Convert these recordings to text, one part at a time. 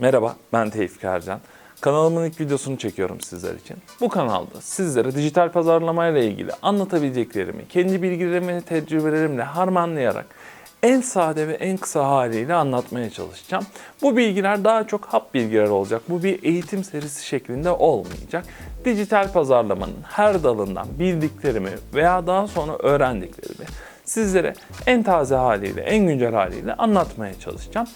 Merhaba, ben Tevfik Ercan. Kanalımın ilk videosunu çekiyorum sizler için. Bu kanalda sizlere dijital pazarlama ile ilgili anlatabileceklerimi, kendi bilgilerimi, tecrübelerimle harmanlayarak en sade ve en kısa haliyle anlatmaya çalışacağım. Bu bilgiler daha çok hap bilgiler olacak. Bu bir eğitim serisi şeklinde olmayacak. Dijital pazarlamanın her dalından bildiklerimi veya daha sonra öğrendiklerimi sizlere en taze haliyle, en güncel haliyle anlatmaya çalışacağım.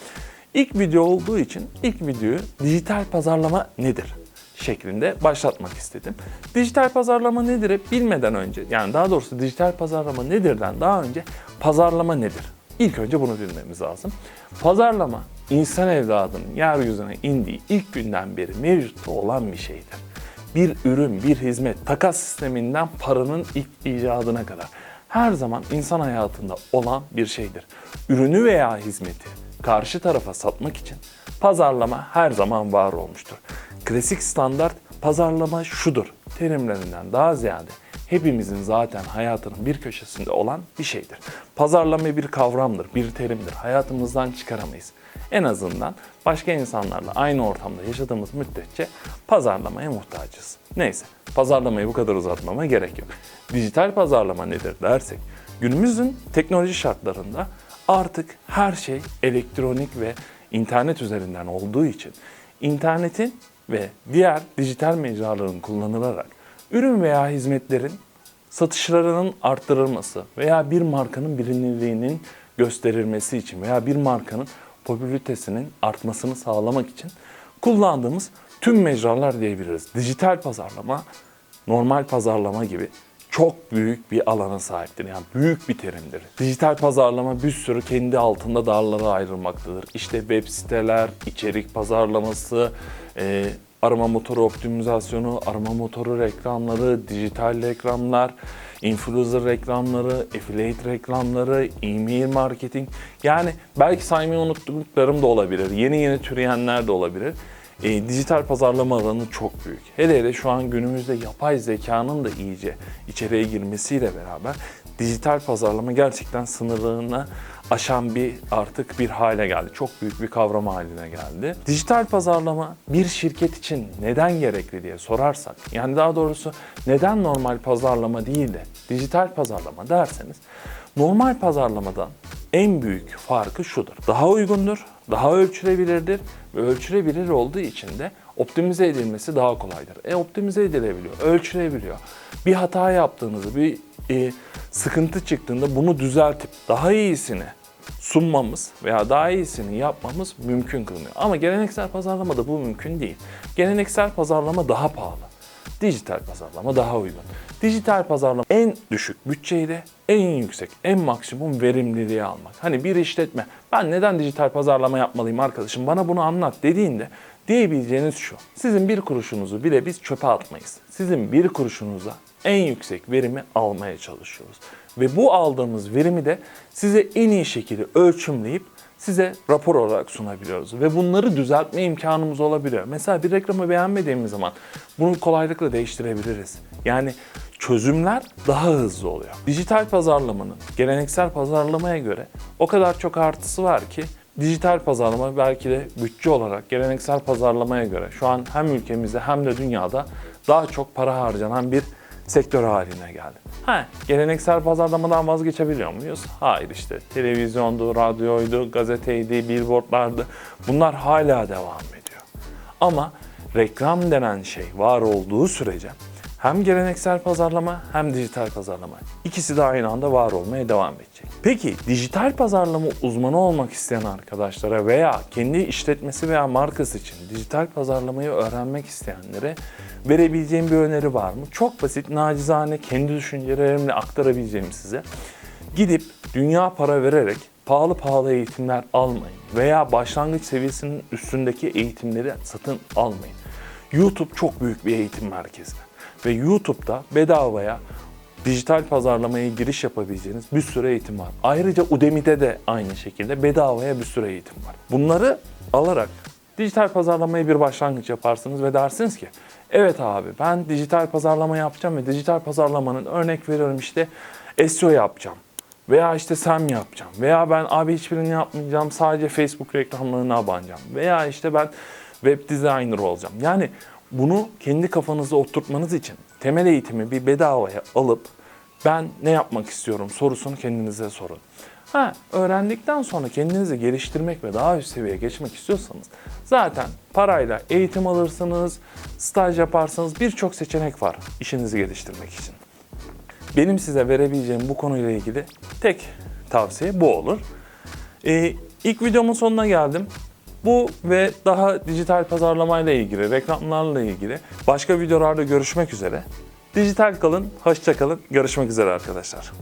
İlk video olduğu için ilk videoyu dijital pazarlama nedir şeklinde başlatmak istedim. Dijital pazarlama nedir bilmeden önce yani daha doğrusu dijital pazarlama nedirden daha önce pazarlama nedir? İlk önce bunu bilmemiz lazım. Pazarlama insan evladının yeryüzüne indiği ilk günden beri mevcut olan bir şeydir. Bir ürün, bir hizmet, takas sisteminden paranın ilk icadına kadar her zaman insan hayatında olan bir şeydir. Ürünü veya hizmeti karşı tarafa satmak için pazarlama her zaman var olmuştur. Klasik standart pazarlama şudur terimlerinden daha ziyade hepimizin zaten hayatının bir köşesinde olan bir şeydir. Pazarlama bir kavramdır, bir terimdir. Hayatımızdan çıkaramayız. En azından başka insanlarla aynı ortamda yaşadığımız müddetçe pazarlamaya muhtacız. Neyse, pazarlamayı bu kadar uzatmama gerek yok. Dijital pazarlama nedir dersek, günümüzün teknoloji şartlarında artık her şey elektronik ve internet üzerinden olduğu için internetin ve diğer dijital mecraların kullanılarak ürün veya hizmetlerin satışlarının arttırılması veya bir markanın bilinirliğinin gösterilmesi için veya bir markanın popülaritesinin artmasını sağlamak için kullandığımız tüm mecralar diyebiliriz. Dijital pazarlama, normal pazarlama gibi çok büyük bir alana sahiptir. Yani büyük bir terimdir. Dijital pazarlama bir sürü kendi altında dallara ayrılmaktadır. İşte web siteler, içerik pazarlaması, e, arama motoru optimizasyonu, arama motoru reklamları, dijital reklamlar, influencer reklamları, affiliate reklamları, e-mail marketing. Yani belki saymayı unuttuklarım da olabilir. Yeni yeni türeyenler de olabilir. E, dijital pazarlama alanı çok büyük. Hele hele şu an günümüzde yapay zekanın da iyice içeriye girmesiyle beraber dijital pazarlama gerçekten sınırlarını aşan bir artık bir hale geldi. Çok büyük bir kavram haline geldi. Dijital pazarlama bir şirket için neden gerekli diye sorarsak, yani daha doğrusu neden normal pazarlama değil de dijital pazarlama derseniz, normal pazarlamadan en büyük farkı şudur. Daha uygundur, daha ölçülebilirdir ve ölçülebilir olduğu için de optimize edilmesi daha kolaydır. E optimize edilebiliyor, ölçülebiliyor. Bir hata yaptığınızı, bir e, sıkıntı çıktığında bunu düzeltip daha iyisini sunmamız veya daha iyisini yapmamız mümkün kılınıyor. Ama geleneksel pazarlamada bu mümkün değil. Geleneksel pazarlama daha pahalı. Dijital pazarlama daha uygun. Dijital pazarlama en düşük bütçeyle en yüksek, en maksimum verimliliği almak. Hani bir işletme ben neden dijital pazarlama yapmalıyım arkadaşım bana bunu anlat dediğinde diyebileceğiniz şu. Sizin bir kuruşunuzu bile biz çöpe atmayız. Sizin bir kuruşunuza en yüksek verimi almaya çalışıyoruz. Ve bu aldığımız verimi de size en iyi şekilde ölçümleyip size rapor olarak sunabiliyoruz. Ve bunları düzeltme imkanımız olabiliyor. Mesela bir reklamı beğenmediğimiz zaman bunu kolaylıkla değiştirebiliriz. Yani çözümler daha hızlı oluyor. Dijital pazarlamanın geleneksel pazarlamaya göre o kadar çok artısı var ki dijital pazarlama belki de bütçe olarak geleneksel pazarlamaya göre şu an hem ülkemizde hem de dünyada daha çok para harcanan bir sektör haline geldi. Ha, geleneksel pazarlamadan vazgeçebiliyor muyuz? Hayır işte televizyondu, radyoydu, gazeteydi, billboardlardı. Bunlar hala devam ediyor. Ama reklam denen şey var olduğu sürece hem geleneksel pazarlama hem dijital pazarlama ikisi de aynı anda var olmaya devam edecek. Peki dijital pazarlama uzmanı olmak isteyen arkadaşlara veya kendi işletmesi veya markası için dijital pazarlamayı öğrenmek isteyenlere verebileceğim bir öneri var mı? Çok basit, nacizane kendi düşüncelerimle aktarabileceğim size. Gidip dünya para vererek pahalı pahalı eğitimler almayın veya başlangıç seviyesinin üstündeki eğitimleri satın almayın. YouTube çok büyük bir eğitim merkezi ve YouTube'da bedavaya dijital pazarlamaya giriş yapabileceğiniz bir sürü eğitim var. Ayrıca Udemy'de de aynı şekilde bedavaya bir sürü eğitim var. Bunları alarak dijital pazarlamaya bir başlangıç yaparsınız ve dersiniz ki evet abi ben dijital pazarlama yapacağım ve dijital pazarlamanın örnek veriyorum işte SEO yapacağım Veya işte sen mi yapacaksın? Veya ben abi hiçbirini yapmayacağım sadece Facebook reklamlarına abanacağım. Veya işte ben web designer olacağım. Yani bunu kendi kafanıza oturtmanız için temel eğitimi bir bedavaya alıp ben ne yapmak istiyorum sorusunu kendinize sorun. Ha, öğrendikten sonra kendinizi geliştirmek ve daha üst seviyeye geçmek istiyorsanız zaten parayla eğitim alırsınız, staj yaparsınız birçok seçenek var işinizi geliştirmek için. Benim size verebileceğim bu konuyla ilgili tek tavsiye bu olur. Ee, ilk videomun sonuna geldim. Bu ve daha dijital pazarlamayla ilgili, reklamlarla ilgili başka videolarda görüşmek üzere. Dijital kalın, hoşça kalın. Görüşmek üzere arkadaşlar.